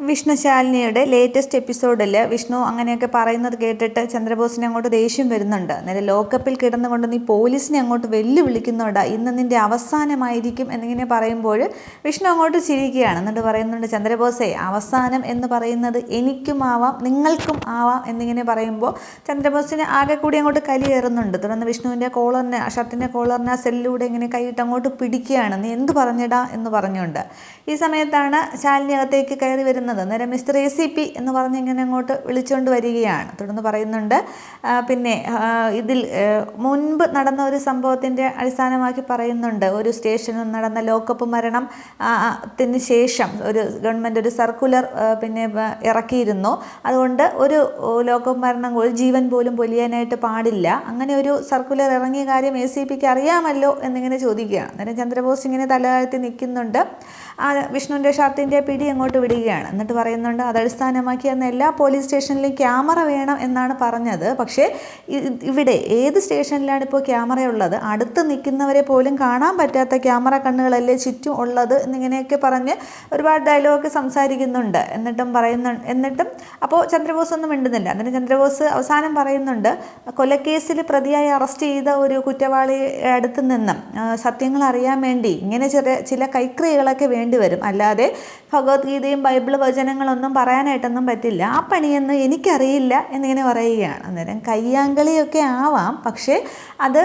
Vishnu ശാലിനിയുടെ latest എപ്പിസോഡിൽ വിഷ്ണു അങ്ങനെയൊക്കെ പറയുന്നത് കേട്ടിട്ട് ചന്ദ്രബോസിനെ അങ്ങോട്ട് ദേഷ്യം വരുന്നുണ്ട്. നേരെ ലോക്കപ്പിൽ കിടന്നുകൊണ്ട് നീ പോലീസിനെ അങ്ങോട്ട് വെല്ലുവിളിക്കുന്നുണ്ട്? ഇന്ന് നിന്റെ അവസാനമായിരിക്കും എന്നിങ്ങനെ പറയുമ്പോൾ വിഷ്ണു അങ്ങോട്ട് ചിരിക്കുകയാണ്. എന്നിട്ട് പറയുന്നുണ്ട് ചന്ദ്രബോസേ അവസാനം എന്ന് പറയുന്നത് എനിക്കും ആവാം നിങ്ങൾക്കും ആവാം എന്നിങ്ങനെ പറയുമ്പോൾ ചന്ദ്രബോസിന് ആകെ കൂടി അങ്ങോട്ട് കലി കയറുന്നുണ്ട്. തുടർന്ന് വിഷ്ണുവിന്റെ കോളറിനെ ഷർട്ടിന്റെ കോളറിനെ ആ സെല്ലിലൂടെ ഇങ്ങനെ കൈയിട്ട് അങ്ങോട്ട് പിടിക്കുകയാണ്. നീ എന്ത് പറഞ്ഞിടാ? എന്ന് പറഞ്ഞുകൊണ്ട് ഈ സമയത്താണ് ശാലിനി അകത്തേക്ക് കയറി വരുന്നത്. അന്നേരം മിസ്റ്റർ എ സി പി എന്ന് പറഞ്ഞ് ഇങ്ങനെ അങ്ങോട്ട് വിളിച്ചുകൊണ്ട് വരികയാണ്. തുടർന്ന് പറയുന്നുണ്ട് പിന്നെ ഇതിൽ മുൻപ് നടന്ന ഒരു സംഭവത്തിന്റെ അടിസ്ഥാനമാക്കി പറയുന്നുണ്ട്. ഒരു സ്റ്റേഷനിൽ നടന്ന ലോക്കപ്പ് മരണം ത്തിന് ശേഷം ഒരു ഗവൺമെന്റ് ഒരു സർക്കുലർ പിന്നെ ഇറക്കിയിരുന്നു. അതുകൊണ്ട് ഒരു ലോക്കപ്പ് മരണം ഒരു ജീവൻ പോലും പൊലിയാനായിട്ട് പാടില്ല. അങ്ങനെ ഒരു സർക്കുലർ ഇറങ്ങിയ കാര്യം എ സി പിക്ക് അറിയാമല്ലോ എന്നിങ്ങനെ ചോദിക്കുകയാണ്. അന്നേരം ചന്ദ്രബോസ് ഇങ്ങനെ തലതാഴ്ത്തി നിൽക്കുന്നുണ്ട്. ആ വിഷ്ണുവിന്റെ ഷർട്ടിന്റെ പിടി അങ്ങോട്ട് വിടുകയാണ്. എന്നിട്ട് പറയുന്നുണ്ട് അത് അടിസ്ഥാനമാക്കി അന്ന് എല്ലാ പോലീസ് സ്റ്റേഷനിലും ക്യാമറ വേണം എന്നാണ് പറഞ്ഞത്. പക്ഷേ ഇവിടെ ഏത് സ്റ്റേഷനിലാണ് ഇപ്പോൾ ക്യാമറ ഉള്ളത് അടുത്ത് നിൽക്കുന്നവരെ പോലും കാണാൻ പറ്റാത്ത ക്യാമറ കണ്ണുകളല്ലേ ചുറ്റും ഉള്ളത്? എന്നിങ്ങനെയൊക്കെ പറഞ്ഞ് ഒരുപാട് ഡയലോഗ് സംസാരിക്കുന്നുണ്ട്. എന്നിട്ടും പറയുന്നു എന്നിട്ടും അപ്പോൾ ചന്ദ്രബോസ് ഒന്നും മിണ്ടുന്നില്ല. എന്നിട്ട് ചന്ദ്രബോസ് അവസാനം പറയുന്നുണ്ട് കൊലക്കേസിൽ പ്രതിയായി അറസ്റ്റ് ചെയ്ത ഒരു കുറ്റവാളി അടുത്ത് നിന്നും സത്യങ്ങൾ അറിയാൻ വേണ്ടി ഇങ്ങനെ ചെറിയ ചില കൈക്രിയകളൊക്കെ വേണ്ടിവരും അല്ലാതെ ഭഗവത്ഗീതയും ബൈബിൾ വചനങ്ങളൊന്നും പറയാനായിട്ടൊന്നും പറ്റില്ല. ആ പണിയൊന്നും എനിക്കറിയില്ല എന്നിങ്ങനെ പറയുകയാണ്. അന്നേരം കയ്യാങ്കളിയൊക്കെ ആവാം പക്ഷേ അത്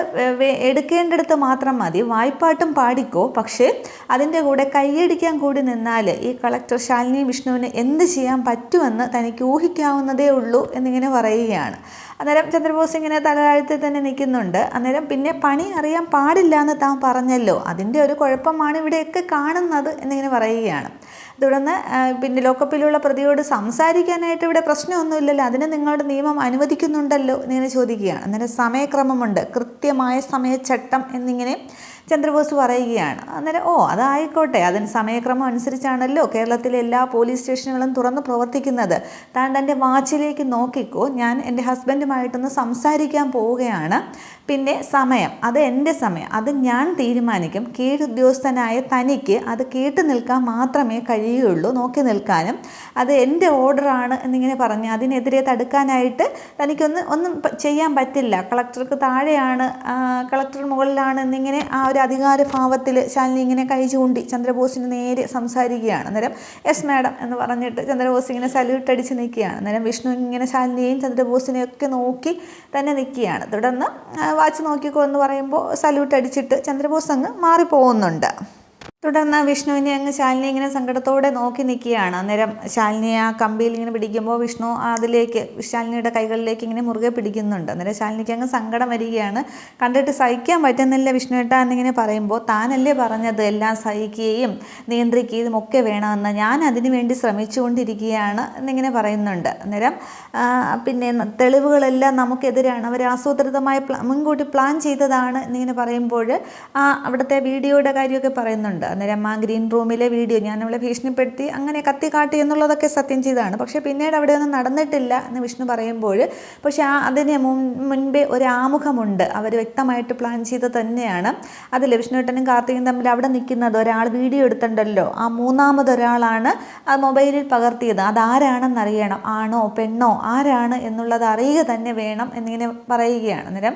എടുക്കേണ്ടടുത്ത് മാത്രം മതി. വായ്പാട്ടും പാടിക്കോ പക്ഷേ അതിന്റെ കൂടെ കൈയടിക്കാൻ കൂടി നിന്നാൽ ഈ കളക്ടർ ശാലിനി വിഷ്ണുവിന് എന്ത് ചെയ്യാൻ പറ്റുമെന്ന് തനിക്ക് ഊഹിക്കാവുന്നതേ ഉള്ളൂ എന്നിങ്ങനെ പറയുകയാണ്. അന്നേരം ചന്ദ്രബോസ് ഇങ്ങനെ തലതാഴ്ത്തി തന്നെ നിൽക്കുന്നുണ്ട്. അന്നേരം പിന്നെ പണി അറിയാൻ പാടില്ല എന്ന് താൻ പറഞ്ഞല്ലോ. അതിന്റെ ഒരു കുഴപ്പമാണ് ഇവിടെയൊക്കെ കാണുന്നത് എന്നിങ്ങനെ പറയുകയാണ്. തുടർന്ന് പിന്നെ ലോക്കപ്പിലുള്ള പ്രതിയോട് സംസാരിക്കാനായിട്ട് ഇവിടെ പ്രശ്നമൊന്നുമില്ലല്ലോ. അതിന് നിങ്ങളുടെ നിയമം അനുവദിക്കുന്നുണ്ടല്ലോ എന്നിങ്ങനെ ചോദിക്കുകയാണ്. അന്നേരം സമയക്രമമുണ്ട്. കൃത്യമായ സമയച്ചട്ടം എന്നിങ്ങനെ ചന്ദ്രബോസ് പറയുകയാണ്. അന്നേരം ഓ അതായിക്കോട്ടെ. അതിന് സമയക്രമം അനുസരിച്ചാണല്ലോ കേരളത്തിലെ എല്ലാ പോലീസ് സ്റ്റേഷനുകളും തുറന്ന് പ്രവർത്തിക്കുന്നത്. താൻ തന്റെ വാച്ചിലേക്ക് നോക്കിക്കോ. ഞാൻ എന്റെ ഹസ്ബൻഡുമായിട്ടൊന്ന് സംസാരിക്കാൻ പോവുകയാണ്. പിന്നെ സമയം. അത് എന്റെ സമയം. അത് ഞാൻ തീരുമാനിക്കും. കീഴുദ്യോഗസ്ഥനായ തനിക്ക് അത് കേട്ടു നിൽക്കാൻ മാത്രമേ കഴിയുകയുള്ളൂ. നോക്കി നിൽക്കാനും. അത് എന്റെ ഓർഡറാണ് എന്നിങ്ങനെ പറഞ്ഞ് അതിനെതിരെ തടുക്കാനായിട്ട് തനിക്കൊന്ന് ഒന്നും ചെയ്യാൻ പറ്റില്ല. കളക്ടർക്ക് താഴെയാണ് കളക്ടർ മുകളിലാണ് എന്നിങ്ങനെ ആ ഒരു അധികാരഭാവത്തിൽ ശാലിനി ഇങ്ങനെ കൈ ചൂണ്ടി ചന്ദ്രബോസിന് നേരെ സംസാരിക്കുകയാണ്. അന്നേരം എസ് മാഡം എന്ന് പറഞ്ഞിട്ട് ചന്ദ്രബോസ് ഇങ്ങനെ സല്യൂട്ട് അടിച്ച് നിൽക്കുകയാണ്. അന്നേരം വിഷ്ണു ഇങ്ങനെ ശാലിനിയെയും ചന്ദ്രബോസിനെയും ഒക്കെ നോക്കി തന്നെ നിൽക്കുകയാണ്. തുടർന്ന് വാച്ച് നോക്കിക്കോ എന്ന് പറയുമ്പോൾ സല്യൂട്ട് അടിച്ചിട്ട് ചന്ദ്രബോസ് അങ്ങ് മാറിപ്പോകുന്നുണ്ട്. തുടർന്ന് വിഷ്ണുവിനെ അങ്ങ് ശാലിനി ഇങ്ങനെ സങ്കടത്തോടെ നോക്കി നിൽക്കുകയാണ്. അന്നേരം ശാലിനി ആ കമ്പിയിൽ ഇങ്ങനെ പിടിക്കുമ്പോൾ വിഷ്ണു അതിലേക്ക് ശാലിനിയുടെ കൈകളിലേക്ക് ഇങ്ങനെ മുറുകെ പിടിക്കുന്നുണ്ട്. അന്നേരം ശാലിനിക്ക് അങ്ങ് സങ്കടം വരികയാണ്. കണ്ടിട്ട് സഹിക്കാൻ പറ്റുന്നില്ല വിഷ്ണുവേട്ട എന്നിങ്ങനെ പറയുമ്പോൾ താനല്ലേ പറഞ്ഞത് എല്ലാം സഹിക്കുകയും നിയന്ത്രിക്കുകയും ഒക്കെ വേണമെന്ന്. ഞാൻ അതിനു വേണ്ടി ശ്രമിച്ചുകൊണ്ടിരിക്കുകയാണ് എന്നിങ്ങനെ പറയുന്നുണ്ട്. അന്നേരം പിന്നെ തെളിവുകളെല്ലാം നമുക്കെതിരാണ്. അവർ ആസൂത്രിതമായി മുൻകൂട്ടി പ്ലാൻ ചെയ്തതാണ് എന്നിങ്ങനെ പറയുമ്പോൾ അവിടുത്തെ വീഡിയോയുടെ കാര്യമൊക്കെ പറയുന്നുണ്ട്. അന്നേരം ആ ഗ്രീൻ റൂമിലെ വീഡിയോ ഞാൻ അവളെ ഭീഷണിപ്പെടുത്തി അങ്ങനെ കത്തി കാട്ടി എന്നുള്ളതൊക്കെ സത്യം ചെയ്തതാണ്. പക്ഷേ പിന്നീട് അവിടെ ഒന്നും നടന്നിട്ടില്ല എന്ന് വിഷ്ണു പറയുമ്പോൾ പക്ഷേ ആ അതിന് മുൻപേ ഒരു ആമുഖമുണ്ട് അവർ വ്യക്തമായിട്ട് പ്ലാൻ ചെയ്ത് തന്നെയാണ്. അതിൽ വിഷ്ണുവേട്ടനും കാർത്തികയും തമ്മിൽ അവിടെ നിൽക്കുന്നത് ഒരാൾ വീഡിയോ എടുത്തിട്ടുണ്ടല്ലോ. ആ മൂന്നാമതൊരാളാണ് ആ മൊബൈലിൽ പകർത്തിയത്. അതാരാണെന്ന് അറിയണം ആണോ പെണ്ണോ ആരാണ് എന്നുള്ളത് അറിയുക തന്നെ വേണം എന്നിങ്ങനെ പറയുകയാണ്. അന്നേരം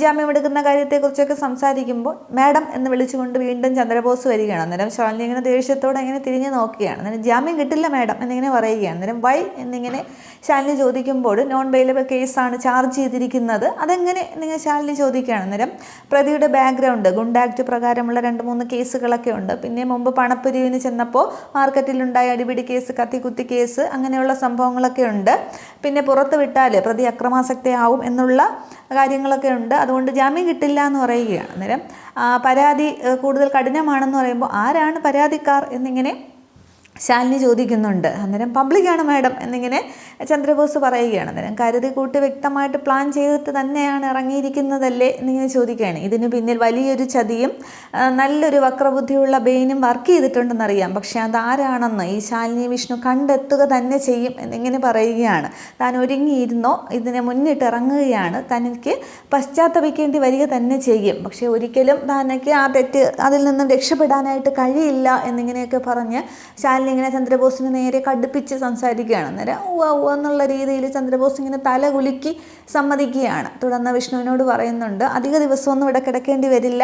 ജാമ്യം എടുക്കുന്ന കാര്യത്തെക്കുറിച്ചൊക്കെ സംസാരിക്കുമ്പോൾ മാഡം എന്ന് വിളിച്ചുകൊണ്ട് വീണ്ടും ചന്ദ്രബോസ് വരികയാണ്. അന്നേരം ശാലിനി ഇങ്ങനെ ദേഷ്യത്തോടെ ഇങ്ങനെ തിരിഞ്ഞു നോക്കുകയാണ്. അന്നേരം ജാമ്യം കിട്ടില്ല മാഡം എന്നിങ്ങനെ പറയുകയാണ്. അന്നേരം വൈ എന്നിങ്ങനെ ശാലിനി ചോദിക്കുമ്പോൾ നോൺ ബെയിലബിൾ കേസാണ് ചാർജ് ചെയ്തിരിക്കുന്നത്. അതെങ്ങനെ നിങ്ങൾ ശാലിനി ചോദിക്കുകയാണ്. അന്നേരം പ്രതിയുടെ ബാക്ക്ഗ്രൗണ്ട് ഗുണ്ടാക്ട് പ്രകാരമുള്ള രണ്ട് മൂന്ന് കേസുകളൊക്കെ ഉണ്ട്. പിന്നെ മുമ്പ് പണപ്പിരിവിന് ചെന്നപ്പോൾ മാർക്കറ്റിലുണ്ടായ അടിപിടി കേസ് കത്തിക്കുത്തി കേസ് അങ്ങനെയുള്ള സംഭവങ്ങളൊക്കെ ഉണ്ട്. പിന്നെ പുറത്ത് വിട്ടാൽ പ്രതി അക്രമാസക്തയാവും എന്നുള്ള കാര്യങ്ങളൊക്കെ ഉണ്ട്. അതുകൊണ്ട് ജാമ്യം കിട്ടില്ല എന്ന് പറയുകയാണ്. അന്നേരം പരാതി കൂടുതൽ കഠിനമാണെന്ന് പറയുമ്പോൾ ആരാണ് പരാതിക്കാർ എന്നിങ്ങനെ ശാലിനി ചോദിക്കുന്നുണ്ട്. അന്നേരം പബ്ലിക്കാണ് മാഡം എന്നിങ്ങനെ ചന്ദ്രബോസ് പറയുകയാണ്. അന്നേരം കരുതി കൂട്ടി വ്യക്തമായിട്ട് പ്ലാൻ ചെയ്തിട്ട് തന്നെയാണ് ഇറങ്ങിയിരിക്കുന്നതല്ലേ എന്നിങ്ങനെ ചോദിക്കുകയാണ്. ഇതിന് പിന്നിൽ വലിയൊരു ചതിയും നല്ലൊരു വക്രബുദ്ധിയുള്ള ബെയിനും വർക്ക് ചെയ്തിട്ടുണ്ടെന്നറിയാം പക്ഷേ അതാരാണെന്ന് ഈ ശാലിനി വിഷ്ണു കണ്ടെത്തുക തന്നെ ചെയ്യും എന്നിങ്ങനെ പറയുകയാണ്. താൻ ഒരുങ്ങിയിരുന്നോ? ഇതിനെ മുന്നിട്ട് ഇറങ്ങുകയാണ്. തനിക്ക് പശ്ചാത്തപിക്കേണ്ടി വരിക തന്നെ ചെയ്യും. പക്ഷേ ഒരിക്കലും തനിക്ക് ആ തെറ്റ് അതിൽ നിന്നും രക്ഷപ്പെടാനായിട്ട് കഴിയില്ല എന്നിങ്ങനെയൊക്കെ പറഞ്ഞ് ശാലിനി ശാലിനി ഇങ്ങനെ ചന്ദ്രബോസിന് നേരെ കടുപ്പിച്ച് സംസാരിക്കുകയാണ്. അന്നേരം ഉവ ഉവ എന്നുള്ള രീതിയിൽ ചന്ദ്രബോസ് ഇങ്ങനെ തല കുലുക്കി സമ്മതിക്കുകയാണ്. തുടർന്ന് വിഷ്ണുവിനോട് പറയുന്നുണ്ട് അധിക ദിവസമൊന്നും ഇവിടെ കിടക്കേണ്ടി വരില്ല.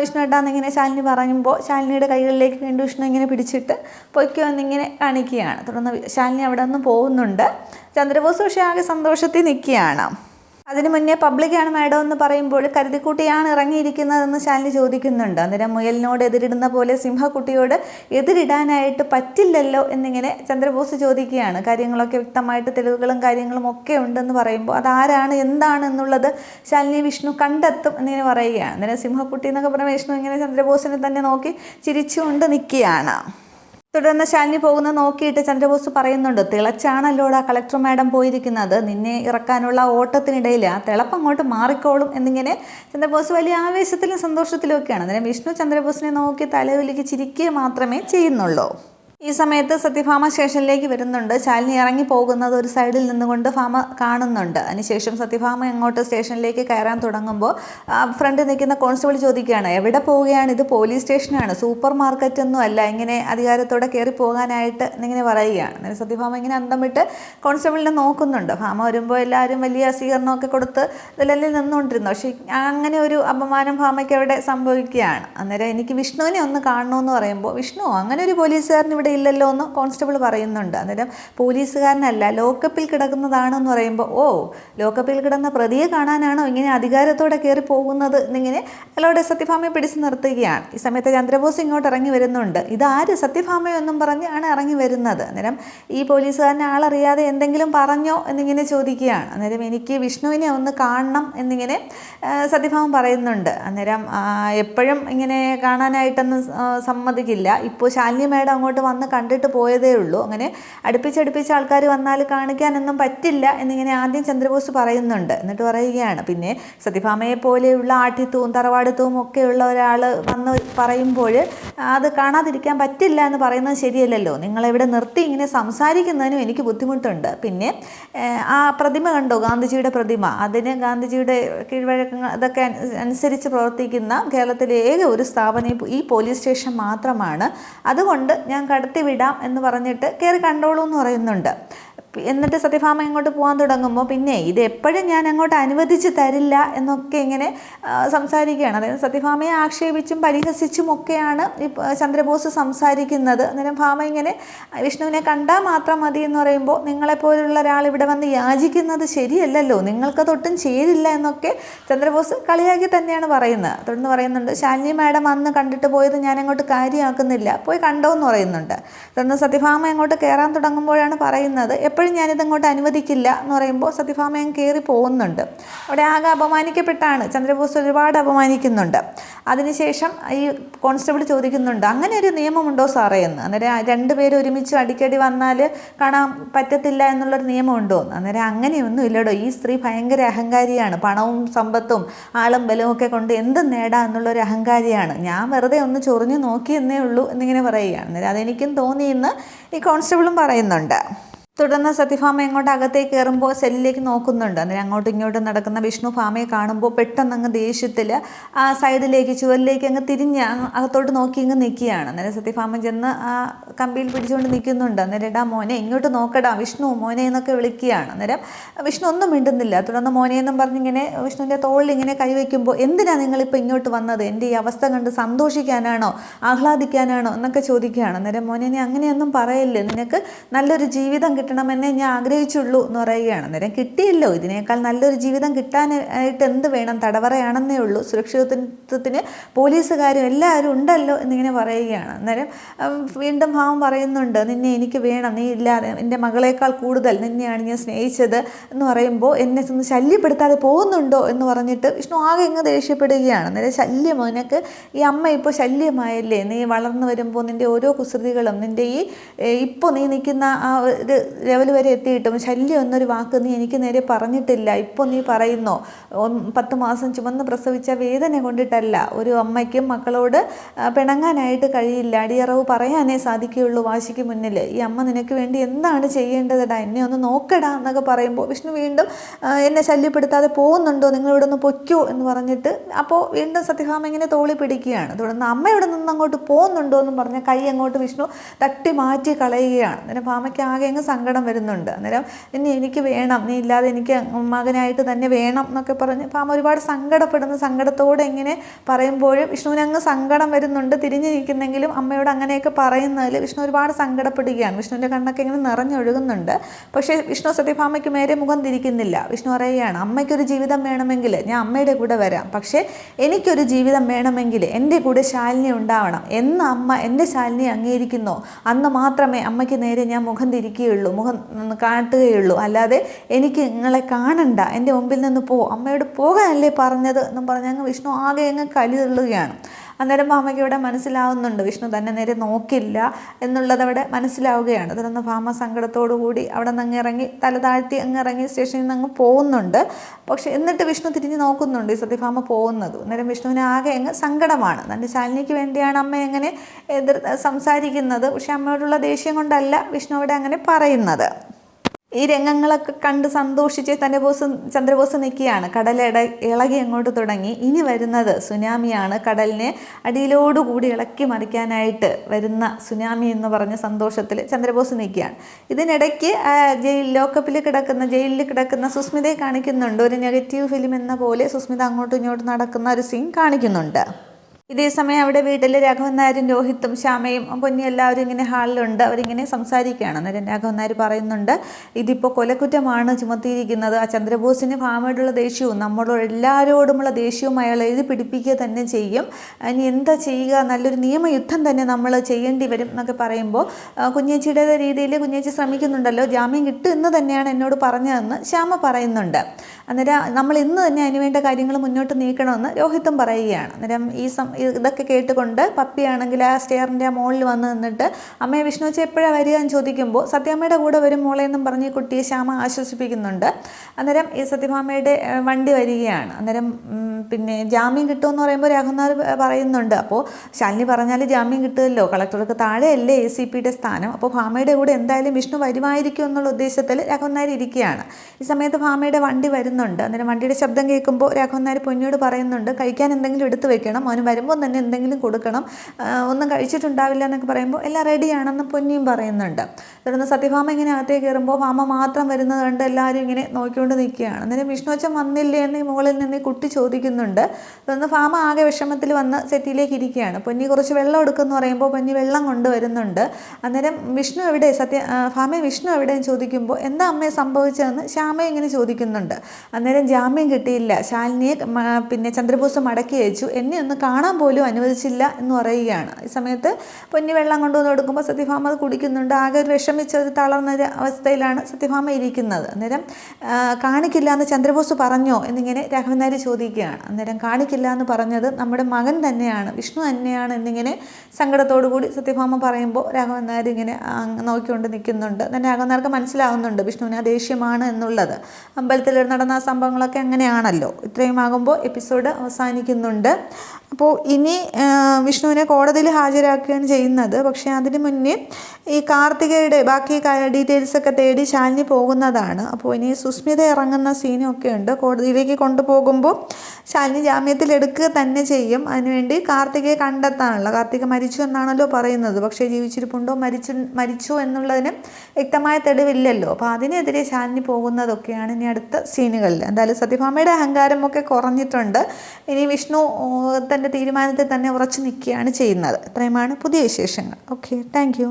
വിഷ്ണു ഏട്ടാന്നിങ്ങനെ ശാലിനി പറയുമ്പോൾ ശാലിനിയുടെ കൈകളിലേക്ക് വീണ്ടും വിഷ്ണു ഇങ്ങനെ പിടിച്ചിട്ട് പൊയ്ക്കോ എന്നിങ്ങനെ കാണിക്കുകയാണ്. തുടർന്ന് ശാലിനി അവിടെ നിന്ന് പോകുന്നുണ്ട്. ചന്ദ്രബോസ് പക്ഷേ ആകെ സന്തോഷത്തിൽ നിൽക്കുകയാണ്. അതിന് മുന്നേ പബ്ലിക്കാണ് മാഡം എന്ന് പറയുമ്പോൾ കരുതിക്കുട്ടിയാണ് ഇറങ്ങിയിരിക്കുന്നതെന്ന് ശാലിനി ചോദിക്കുന്നുണ്ട്. അന്നേരം മുയലിനോട് എതിരിടുന്ന പോലെ സിംഹക്കുട്ടിയോട് എതിരിടാനായിട്ട് പറ്റില്ലല്ലോ എന്നിങ്ങനെ ചന്ദ്രബോസ് ചോദിക്കുകയാണ്. കാര്യങ്ങളൊക്കെ വ്യക്തമായിട്ട് തെളിവുകളും കാര്യങ്ങളും ഒക്കെ ഉണ്ടെന്ന് പറയുമ്പോൾ അതാരാണ് എന്താണ് എന്നുള്ളത് ശാലിനി വിഷ്ണു കണ്ടെത്തും എന്നിങ്ങനെ പറയുകയാണ്. അന്നേരം സിംഹക്കുട്ടി എന്നൊക്കെ പറഞ്ഞ വിഷ്ണു ഇങ്ങനെ ചന്ദ്രബോസിനെ തന്നെ നോക്കി ചിരിച്ചുകൊണ്ട് നിൽക്കുകയാണ്. തുടർന്ന് ശാലിനി പോകുന്നത് നോക്കിയിട്ട് ചന്ദ്രബോസ് പറയുന്നുണ്ട് തിളച്ചാണല്ലോടാ കളക്ടർ മാഡം പോയിരിക്കുന്നത്. നിന്നെ ഇറക്കാനുള്ള ഓട്ടത്തിനിടയിൽ ആ തിളപ്പ് അങ്ങോട്ട് മാറിക്കോളും എന്നിങ്ങനെ ചന്ദ്രബോസ് വലിയ ആവേശത്തിലും സന്തോഷത്തിലും ഒക്കെയാണ്. അന്നേരം വിഷ്ണു ചന്ദ്രബോസിനെ നോക്കി തലവിലേക്ക് ചിരിക്കുക മാത്രമേ ചെയ്യുന്നുള്ളൂ. ഈ സമയത്ത് സത്യഭാമ സ്റ്റേഷനിലേക്ക് വരുന്നുണ്ട്. ചാലിനി ഇറങ്ങി പോകുന്നത് ഒരു സൈഡിൽ നിന്നുകൊണ്ട് ഭാമ കാണുന്നുണ്ട്. അതിനുശേഷം സത്യഭാമ അങ്ങോട്ട് സ്റ്റേഷനിലേക്ക് കയറാൻ തുടങ്ങുമ്പോൾ ഫ്രണ്ട് നിൽക്കുന്ന കോൺസ്റ്റബിൾ ചോദിക്കുകയാണ് എവിടെ പോവുകയാണ്? ഇത് പോലീസ് സ്റ്റേഷനാണ്. സൂപ്പർ മാർക്കറ്റ് ഒന്നും അല്ല. ഇങ്ങനെ അധികാരത്തോടെ കയറി പോകാനായിട്ട് എന്നിങ്ങനെ പറയുകയാണ്. അങ്ങനെ സത്യഭാമ ഇങ്ങനെ അന്തം വിട്ട് കോൺസ്റ്റബിളിനെ നോക്കുന്നുണ്ട്. ഭാമ വരുമ്പോൾ എല്ലാവരും വലിയ സ്വീകരണമൊക്കെ കൊടുത്ത് ഇതിലെല്ലാം നിന്നുകൊണ്ടിരുന്നു. പക്ഷേ അങ്ങനെ ഒരു അപമാനം ഭാമയ്ക്ക് അവിടെ സംഭവിക്കുകയാണ്. അന്നേരം എനിക്ക് വിഷ്ണുവിനെ ഒന്ന് കാണണമെന്ന് പറയുമ്പോൾ വിഷ്ണു അങ്ങനെ ഒരു പോലീസുകാരൻ ഇവിടെ ഇല്ലല്ലോ എന്ന് കോൺസ്റ്റബിൾ പറയുന്നുണ്ട്. അന്നേരം പോലീസുകാരനല്ല ലോക്കപ്പിൽ കിടക്കുന്നതാണെന്ന് പറയുമ്പോൾ ഓ ലോക്കപ്പിൽ കിടന്ന പ്രതിയെ കാണാനാണോ ഇങ്ങനെ അധികാരത്തോടെ കയറി പോകുന്നത്? എന്നിങ്ങനെ അയാളോട് സത്യഭാമയെ പിടിച്ചു നിർത്തുകയാണ്. ഈ സമയത്ത് ചന്ദ്രബോസ് ഇങ്ങോട്ട് ഇറങ്ങി വരുന്നുണ്ട്. ഇതാര് സത്യഭാമയൊന്നും പറഞ്ഞ് ആണ് ഇറങ്ങി വരുന്നത്. അന്നേരം ഈ പോലീസുകാരനെ ആളറിയാതെ എന്തെങ്കിലും പറഞ്ഞോ എന്നിങ്ങനെ ചോദിക്കുകയാണ്. അന്നേരം എനിക്ക് വിഷ്ണുവിനെ ഒന്ന് കാണണം എന്നിങ്ങനെ സത്യഭാമൻ പറയുന്നുണ്ട്. അന്നേരം എപ്പോഴും ഇങ്ങനെ കാണാനായിട്ടൊന്നും സമ്മതിക്കില്ല. ഇപ്പോൾ ശാലിനി മേഡം അങ്ങോട്ട് വന്ന് കണ്ടിട്ട് പോയതേ ഉള്ളൂ. അങ്ങനെ അടുപ്പിച്ചടുപ്പിച്ച് ആൾക്കാർ വന്നാൽ കാണിക്കാനൊന്നും പറ്റില്ല എന്നിങ്ങനെ ആദ്യം ചന്ദ്രബോസ് പറയുന്നുണ്ട്. എന്നിട്ട് പറയുകയാണ്. പിന്നെ സത്യഭാമയെ പോലെയുള്ള ആട്ടിത്തവും തറവാടിത്തവും ഒക്കെയുള്ള ഒരാൾ വന്ന് പറയുമ്പോൾ അത് കാണാതിരിക്കാൻ പറ്റില്ല എന്ന് പറയുന്നത് ശരിയല്ലല്ലോ. നിങ്ങളെവിടെ നിർത്തി ഇങ്ങനെ സംസാരിക്കുന്നതിനും എനിക്ക് ബുദ്ധിമുട്ടുണ്ട്. പിന്നെ ആ പ്രതിമ കണ്ടോ? ഗാന്ധിജിയുടെ പ്രതിമ. അതിന് ഗാന്ധിജിയുടെ കീഴ്വഴക്കങ്ങൾ അതൊക്കെ അനുസരിച്ച് പ്രവർത്തിക്കുന്ന കേരളത്തിലെ ഏക ഒരു സ്ഥാപനം ഈ- പോലീസ് സ്റ്റേഷൻ മാത്രമാണ്. അതുകൊണ്ട് ഞാൻ കടത്തിവിടാം എന്ന് പറഞ്ഞിട്ട് കയറി കണ്ടോളൂ എന്ന് പറയുന്നുണ്ട്. എന്നിട്ട് സത്യഭാമ ഇങ്ങോട്ട് പോകാൻ തുടങ്ങുമ്പോൾ പിന്നെ ഇത് എപ്പോഴും ഞാൻ അങ്ങോട്ട് അനുവദിച്ച് തരില്ല എന്നൊക്കെ ഇങ്ങനെ സംസാരിക്കുകയാണ്. അതായത് സത്യഭാമയെ ആക്ഷേപിച്ചും പരിഹസിച്ചും ഒക്കെയാണ് ഈ ചന്ദ്രബോസ് സംസാരിക്കുന്നത്. അന്നേരം ഭാമ ഇങ്ങനെ വിഷ്ണുവിനെ കണ്ടാൽ മാത്രം മതി എന്ന് പറയുമ്പോൾ നിങ്ങളെപ്പോലുള്ള ഒരാൾ ഇവിടെ വന്ന് യാചിക്കുന്നത് ശരിയല്ലല്ലോ നിങ്ങൾക്ക് തൊട്ടും ചേരില്ല എന്നൊക്കെ ചന്ദ്രബോസ് കളിയാക്കി തന്നെയാണ് പറയുന്നത്. തുടർന്ന് പറയുന്നുണ്ട് ശാലിനി മാഡം അന്ന് കണ്ടിട്ട് പോയത് ഞാൻ അങ്ങോട്ട് കാര്യമാക്കുന്നില്ല പോയി കണ്ടോ എന്ന് പറയുന്നുണ്ട്. തുടർന്ന് സത്യഭാമ അങ്ങോട്ട് കയറാൻ തുടങ്ങുമ്പോഴാണ് പറയുന്നത് എപ്പോഴും ഞാനിത് അങ്ങോട്ട് അനുവദിക്കില്ല എന്ന് പറയുമ്പോൾ സത്യഭാമ ഞാൻ കയറി പോകുന്നുണ്ട്. അവിടെ ആകെ അപമാനിക്കപ്പെട്ടാണ്. ചന്ദ്രബോസ് ഒരുപാട് അപമാനിക്കുന്നുണ്ട്. അതിനുശേഷം ഈ കോൺസ്റ്റബിൾ ചോദിക്കുന്നുണ്ട് അങ്ങനെ ഒരു നിയമമുണ്ടോ സാറേ? എന്ന്. അന്നേരം പേര് ഒരുമിച്ച് അടിക്കടി വന്നാൽ കാണാൻ പറ്റത്തില്ല എന്നുള്ളൊരു നിയമമുണ്ടോ എന്ന്. അന്നേരം അങ്ങനെയൊന്നും ഇല്ലടോ ഈ സ്ത്രീ ഭയങ്കര അഹങ്കാരിയാണ്. പണവും സമ്പത്തും ആളും ബലവും ഒക്കെ കൊണ്ട് എന്തും നേടാം എന്നുള്ളൊരു അഹങ്കാരിയാണ്. ഞാൻ വെറുതെ ഒന്ന് ചൊറിഞ്ഞു നോക്കിയെന്നേ ഉള്ളൂ എന്നിങ്ങനെ പറയുകയാണ്. അന്നേരം അതെനിക്കും തോന്നിയെന്ന് ഈ കോൺസ്റ്റബിളും പറയുന്നുണ്ട്. തുടർന്ന് സത്യഭാമ ഇങ്ങോട്ട് അകത്തേക്ക് കയറുമ്പോൾ സെല്ലിലേക്ക് നോക്കുന്നുണ്ട്. അന്നേരം അങ്ങോട്ടും ഇങ്ങോട്ടും നടക്കുന്ന വിഷ്ണു ഭാമയെ കാണുമ്പോൾ പെട്ടെന്ന് അങ്ങ് ദേഷ്യത്തിൽ ആ സൈഡിലേക്ക് ചുവരിലേക്ക് അങ്ങ് തിരിഞ്ഞ് അകത്തോട്ട് നോക്കി ഇങ്ങ് നിൽക്കുകയാണ്. അന്നേരം സത്യഫാമ ചെന്ന് ആ കമ്പിയിൽ പിടിച്ചുകൊണ്ട് നിൽക്കുന്നുണ്ട്. അന്നേരം എടാ മോനെ ഇങ്ങോട്ട് നോക്കടാ വിഷ്ണു മോനെ എന്നൊക്കെ വിളിക്കുകയാണ്. അന്നേരം വിഷ്ണു ഒന്നും മിണ്ടുന്നില്ല. തുടർന്ന് മോനെ എന്നും പറഞ്ഞിങ്ങനെ വിഷ്ണുവിന്റെ തോളിൽ ഇങ്ങനെ കൈവയ്ക്കുമ്പോൾ എന്തിനാണ് നിങ്ങളിപ്പോൾ ഇങ്ങോട്ട് വന്നത്? എന്റെ ഈ അവസ്ഥ കണ്ട് സന്തോഷിക്കാനാണോ? ആഹ്ലാദിക്കാനാണോ? എന്നൊക്കെ ചോദിക്കുകയാണ്. അന്നേരം മോനെ നീ അങ്ങനെയൊന്നും പറയല്ലേ. നിനക്ക് നല്ലൊരു ജീവിതം കിട്ടണമെന്നേ ഞാൻ ആഗ്രഹിച്ചുള്ളൂ എന്ന് പറയുകയാണ്. അന്നേരം കിട്ടിയല്ലോ. ഇതിനേക്കാൾ നല്ലൊരു ജീവിതം കിട്ടാനായിട്ട് എന്ത് വേണം? തടവറയാണെന്നേ ഉള്ളൂ. സുരക്ഷിതത്വത്തിന് പോലീസുകാരും എല്ലാവരും ഉണ്ടല്ലോ എന്നിങ്ങനെ പറയുകയാണ്. അന്നേരം വീണ്ടും ഭാവം പറയുന്നുണ്ട് നിന്നെ എനിക്ക് വേണം. നീ ഇല്ലാതെ എന്റെ മകളേക്കാൾ കൂടുതൽ നിന്നെയാണ് ഞാൻ സ്നേഹിച്ചത് എന്ന് പറയുമ്പോൾ എന്നെ ഒന്ന് ശല്യപ്പെടുത്താതെ പോകുന്നുണ്ടോ? എന്ന് പറഞ്ഞിട്ട് വിഷ്ണു ആകെ ഇങ്ങ് ദേഷ്യപ്പെടുകയാണ്. അന്നേരം ശല്യം നിനക്ക് ഈ അമ്മ ഇപ്പോൾ ശല്യമായല്ലേ? നീ വളർന്നു വരുമ്പോൾ നിന്റെ ഓരോ കുസൃതികളും നിന്റെ ഈ ഇപ്പോൾ നീ നിൽക്കുന്ന ആ ഒരു ലെവൽ വരെ എത്തിയിട്ടും ശല്യം എന്നൊരു വാക്ക് നീ എനിക്ക് നേരെ പറഞ്ഞിട്ടില്ല. ഇപ്പോൾ നീ പറയുന്നോ? പത്ത് മാസം ചുമന്ന് പ്രസവിച്ച വേദന കൊണ്ടിട്ടല്ല. ഒരു അമ്മയ്ക്കും മക്കളോട് പിണങ്ങാനായിട്ട് കഴിയില്ല. അടിയറവ് പറയാനേ സാധിക്കുകയുള്ളൂ വാശിക്ക് മുന്നിൽ. ഈ അമ്മ നിനക്ക് വേണ്ടി എന്താണ് ചെയ്യേണ്ടതെടാ? എന്നെ ഒന്ന് നോക്കടാ എന്നൊക്കെ പറയുമ്പോൾ വിഷ്ണു വീണ്ടും എന്നെ ശല്യപ്പെടുത്താതെ പോകുന്നുണ്ടോ? നിങ്ങളിവിടെ ഒന്ന് പൊയ്ക്കോ എന്ന് പറഞ്ഞിട്ട് അപ്പോൾ വീണ്ടും സത്യഭാമ ഇങ്ങനെ തോളി പിടിക്കുകയാണ്. തുടർന്ന് അമ്മ ഇവിടെ നിന്ന് അങ്ങോട്ട് പോകുന്നുണ്ടോ എന്ന് പറഞ്ഞ് കൈ അങ്ങോട്ട് വിഷ്ണു തട്ടി മാറ്റി കളയുകയാണ്. അങ്ങനെ ഭാമയ്ക്ക് ആകെ അങ്ങ് സങ്കടം വരുന്നുണ്ട്. അന്നേരം ഇനി എനിക്ക് വേണം നീ ഇല്ലാതെ എനിക്ക് മകനായിട്ട് തന്നെ വേണം എന്നൊക്കെ പറഞ്ഞ് ഭാമ ഒരുപാട് സങ്കടപ്പെടുന്ന. സങ്കടത്തോടെ ഇങ്ങനെ പറയുമ്പോഴും വിഷ്ണുവിന് അങ്ങ് സങ്കടം വരുന്നുണ്ട്. തിരിഞ്ഞു നിൽക്കുന്നെങ്കിലും അമ്മയോട് അങ്ങനെയൊക്കെ പറയുന്നതിൽ വിഷ്ണു ഒരുപാട് സങ്കടപ്പെടുകയാണ്. വിഷ്ണുവിന്റെ കണ്ണൊക്കെ ഇങ്ങനെ നിറഞ്ഞൊഴുകുന്നുണ്ട്. പക്ഷേ വിഷ്ണു സത്യഭാമയ്ക്ക് നേരെ മുഖം തിരിക്കുന്നില്ല. വിഷ്ണു പറയുകയാണ് അമ്മയ്ക്കൊരു ജീവിതം വേണമെങ്കിൽ ഞാൻ അമ്മയുടെ കൂടെ വരാം. പക്ഷേ എനിക്കൊരു ജീവിതം വേണമെങ്കിൽ എന്റെ കൂടെ ശാലിനി ഉണ്ടാവണം. എന്ന് അമ്മ എന്റെ ശാലിനി അംഗീകരിക്കുന്നോ. അന്ന് മാത്രമേ അമ്മയ്ക്ക് നേരെ ഞാൻ മുഖം തിരിക്കുകയുള്ളൂ. മുഖം ഒന്ന് കാട്ടുകയുള്ളൂ. അല്ലാതെ എനിക്ക് നിങ്ങളെ കാണണ്ട. എന്റെ മുമ്പിൽ നിന്ന് പോ. അമ്മയോട് പോകാനല്ലേ പറഞ്ഞത് എന്നും പറഞ്ഞ് അങ്ങ് വിഷ്ണു ആകെ അങ്ങ് കലി തള്ളുകയാണ് അന്നേരം ഭാമയ്ക്ക് ഇവിടെ മനസ്സിലാവുന്നുണ്ട്. വിഷ്ണു തന്നെ നേരെ നോക്കില്ല എന്നുള്ളത് അവിടെ മനസ്സിലാവുകയാണ്. തുടർന്ന് ഭാമ സങ്കടത്തോടു കൂടി അവിടെ നിന്ന് ഇറങ്ങി തല താഴ്ത്തി അങ്ങ് ഇറങ്ങി സ്റ്റേഷനിൽ നിന്ന് അങ്ങ് പോകുന്നുണ്ട്. പക്ഷെ എന്നിട്ട് വിഷ്ണു തിരിഞ്ഞ് നോക്കുന്നുണ്ട്. ഈ സത്യഭാമ പോകുന്നത്. അന്നേരം വിഷ്ണുവിന് ആകെ അങ്ങ് സങ്കടമാണ്. തന്റെ ശാലിനിക്ക് വേണ്ടിയാണ് അമ്മ എങ്ങനെ എതിർ സംസാരിക്കുന്നത്. പക്ഷെ അമ്മയോടുള്ള ദേഷ്യം കൊണ്ടല്ല വിഷ്ണു അവിടെ അങ്ങനെ പറയുന്നത്. ഈ രംഗങ്ങളൊക്കെ കണ്ട് സന്തോഷിച്ച് ചന്ദ്രബോസ് ചന്ദ്രബോസ് നിൽക്കുകയാണ്. കടലിട ഇളകി അങ്ങോട്ട് തുടങ്ങി. ഇനി വരുന്നത് സുനാമിയാണ്. കടലിനെ അടിയിലോടുകൂടി ഇളക്കി മറിക്കാനായിട്ട് വരുന്ന സുനാമി എന്ന് പറഞ്ഞ സന്തോഷത്തിൽ ചന്ദ്രബോസ് നിൽക്കുകയാണ്. ഇതിനിടയ്ക്ക് ജയിൽ ലോക്കപ്പിൽ കിടക്കുന്ന ജയിലിൽ കിടക്കുന്ന സുസ്മിതയെ കാണിക്കുന്നുണ്ട്. ഒരു നെഗറ്റീവ് ഫിലിം എന്ന പോലെ സുസ്മിത അങ്ങോട്ടും ഇങ്ങോട്ടും നടക്കുന്ന ഒരു സീൻ കാണിക്കുന്നുണ്ട്. ഇതേ സമയം അവിടെ വീട്ടിൽ രാഘവൻ നായരും രോഹിത്തും ശ്യാമയും പൊന്നി എല്ലാവരും ഇങ്ങനെ ഹാളിലുണ്ട്. അവരിങ്ങനെ സംസാരിക്കുകയാണ്. അന്നേരം രാഘവൻ നായർ പറയുന്നുണ്ട് ഇതിപ്പോൾ കൊലക്കുറ്റമാണ് ചുമത്തിയിരിക്കുന്നത്. ആ ചന്ദ്രബോസിന് ഭാമയോടുള്ള ദേഷ്യവും നമ്മളോട് എല്ലാവരോടുമുള്ള ദേഷ്യവും അയാൾ എഴുതി പിടിപ്പിക്കുക തന്നെ ചെയ്യും. ഇനി എന്താ ചെയ്യുക? നല്ലൊരു നിയമയുദ്ധം തന്നെ നമ്മൾ ചെയ്യേണ്ടി വരും എന്നൊക്കെ പറയുമ്പോൾ കുഞ്ഞേച്ചിയുടെ രീതിയിൽ കുഞ്ഞേച്ചി ശ്രമിക്കുന്നുണ്ടല്ലോ. ജാമ്യം കിട്ടും എന്ന് തന്നെയാണ് എന്നോട് പറഞ്ഞതെന്ന് ശ്യാമ പറയുന്നുണ്ട്. അന്നേരം നമ്മൾ ഇന്ന് തന്നെ അതിനുവേണ്ട കാര്യങ്ങൾ മുന്നോട്ട് നീക്കണമെന്ന് രോഹിത്തും പറയുകയാണ്. അന്നേരം ഈ സം ഇതൊക്കെ കേട്ടുകൊണ്ട് പപ്പിയാണെങ്കിൽ ആ സ്റ്റെയറിന്റെ ആ മുകളിൽ വന്ന് നിന്നിട്ട് അമ്മയെ വിഷ്ണുവച്ച എപ്പോഴാണ് വരിക? എന്ന് ചോദിക്കുമ്പോൾ സത്യാമ്മയുടെ കൂടെ വരും മോളെ എന്നും പറഞ്ഞ് കുട്ടിയെ ശ്യാമ ആശ്വസിപ്പിക്കുന്നുണ്ട്. അന്നേരം ഈ സത്യഭാമയുടെ വണ്ടി വരികയാണ്. അന്നേരം പിന്നെ ജാമ്യം കിട്ടുമെന്ന് പറയുമ്പോൾ രാഘുനാർ പറയുന്നുണ്ട്. അപ്പോൾ ശാലിനി പറഞ്ഞാൽ ജാമ്യം കിട്ടുമല്ലോ കളക്ടർക്ക് താഴെയല്ലേ എ സി പിയുടെ സ്ഥാനം. അപ്പോൾ ഭാമയുടെ കൂടെ എന്തായാലും വിഷ്ണു വരുമായിരിക്കും എന്നുള്ള ഉദ്ദേശത്തിൽ രാഘവൻ നായർ ഇരിക്കുകയാണ്. ഈ സമയത്ത് ഭാമയുടെ വണ്ടി വരുന്നുണ്ട് അന്നേരം വണ്ടിയുടെ ശബ്ദം കേൾക്കുമ്പോൾ രാഘവൻ നായർ പൊന്നിയോട് പറയുന്നുണ്ട് കഴിക്കാൻ എന്തെങ്കിലും എടുത്തു വെക്കണം. അവന് വരുമ്പോൾ തന്നെ എന്തെങ്കിലും കൊടുക്കണം. ഒന്നും കഴിച്ചിട്ടുണ്ടാവില്ല എന്നൊക്കെ പറയുമ്പോൾ എല്ലാം റെഡിയാണെന്ന് പൊന്നിയും പറയുന്നുണ്ട്. തുടർന്ന് സത്യഭാമ ഇങ്ങനെ അകത്തേക്ക് കയറുമ്പോൾ ഭാമ മാത്രം വരുന്നത് കണ്ട് എല്ലാവരും ഇങ്ങനെ നോക്കിക്കൊണ്ട് നിൽക്കുകയാണ്. അന്നേരം വിഷ്ണുവച്ചൻ വന്നില്ലേ എന്ന് മുകളിൽ നിന്ന് കുട്ടി ചോദിക്കുന്നുണ്ട്. തുടർന്ന് ഭാമ ആകെ വിഷമത്തിൽ വന്ന് സെറ്റിയിലേക്ക് ഇരിക്കുകയാണ്. പൊന്നി കുറച്ച് വെള്ളം എടുക്കുമെന്ന് പറയുമ്പോൾ പൊന്നി വെള്ളം കൊണ്ടുവരുന്നുണ്ട്. അന്നേരം വിഷ്ണു എവിടെ? സത്യ ഭാമ വിഷ്ണു എവിടെയും ചോദിക്കുമ്പോൾ എന്താ അമ്മയെ സംഭവിച്ചതെന്ന്? ശ്യാമ ഇങ്ങനെ ചോദിക്കുന്നുണ്ട്. അന്നേരം ജാമ്യം കിട്ടിയില്ല. ശാലിനിയെ പിന്നെ ചന്ദ്രബോസ് മടക്കി അയച്ചു. എന്നെ ഒന്ന് കാണാൻ പോലും അനുവദിച്ചില്ല എന്ന് പറയുകയാണ്. ഈ സമയത്ത് പൊന്നി വെള്ളം കൊണ്ടുവന്ന് കൊടുക്കുമ്പോൾ സത്യഭാമ അത് കുടിക്കുന്നുണ്ട്. ആകെ ഒരു വിഷമിച്ച ഒരു തളർന്ന ഒരു അവസ്ഥയിലാണ് സത്യഭാമ ഇരിക്കുന്നത്. അന്നേരം കാണിക്കില്ല എന്ന് ചന്ദ്രബോസ് പറഞ്ഞോ എന്നിങ്ങനെ രാഘവൻ നായർ ചോദിക്കുകയാണ്. അന്നേരം കാണിക്കില്ല എന്ന് പറഞ്ഞത് നമ്മുടെ മകൻ തന്നെയാണ് വിഷ്ണു തന്നെയാണ് എന്നിങ്ങനെ സങ്കടത്തോടു കൂടി സത്യഭാമ പറയുമ്പോൾ രാഘവൻ നായർ ഇങ്ങനെ നോക്കിക്കൊണ്ട് നിൽക്കുന്നുണ്ട്. തന്നെ രാഘവൻ നായർക്ക് മനസ്സിലാവുന്നുണ്ട് വിഷ്ണുവിന് ദേഷ്യമാണ് എന്നുള്ളത്. അമ്പലത്തിൽ നടന്ന ആ സംഭവങ്ങളൊക്കെ അങ്ങനെയാണല്ലോ ഇത്രയും ആകുമ്പോൾ എപ്പിസോഡ് അവസാനിക്കുന്നുണ്ട്. അപ്പോൾ ഇനി വിഷ്ണുവിനെ കോടതിയിൽ ഹാജരാക്കുകയാണ് ചെയ്യുന്നത്. പക്ഷേ അതിന് മുന്നേ ഈ കാർത്തികയുടെ ബാക്കി ഡീറ്റെയിൽസൊക്കെ തേടി ശാലിനി പോകുന്നതാണ്. അപ്പോൾ ഇനി സുസ്മിത ഇറങ്ങുന്ന സീനും ഒക്കെ ഉണ്ട്. കോടതിയിലേക്ക് കൊണ്ടുപോകുമ്പോൾ ശാലിനി ജാമ്യത്തിൽ എടുക്കുക തന്നെ ചെയ്യും. അതിനുവേണ്ടി കാർത്തികയെ കണ്ടെത്താനുള്ള കാർത്തിക മരിച്ചു എന്നാണല്ലോ പറയുന്നത്. പക്ഷേ ജീവിച്ചിരിപ്പുണ്ടോ? മരിച്ചു മരിച്ചു എന്നുള്ളതിന് വ്യക്തമായ തെളിവില്ലല്ലോ. അപ്പോൾ അതിനെതിരെ ശാലിനി പോകുന്നതൊക്കെയാണ് ഇനി അടുത്ത സീനുകളിൽ എന്തായാലും സത്യഭാമയുടെ അഹങ്കാരമൊക്കെ കുറഞ്ഞിട്ടുണ്ട്. ഇനി വിഷ്ണു തന്റെ തീരുമാനത്തിൽ തന്നെ ഉറച്ചു നിൽക്കുകയാണ് ചെയ്യുന്നത്. ഇത്രയുമാണ് പുതിയ വിശേഷങ്ങൾ. Okay thank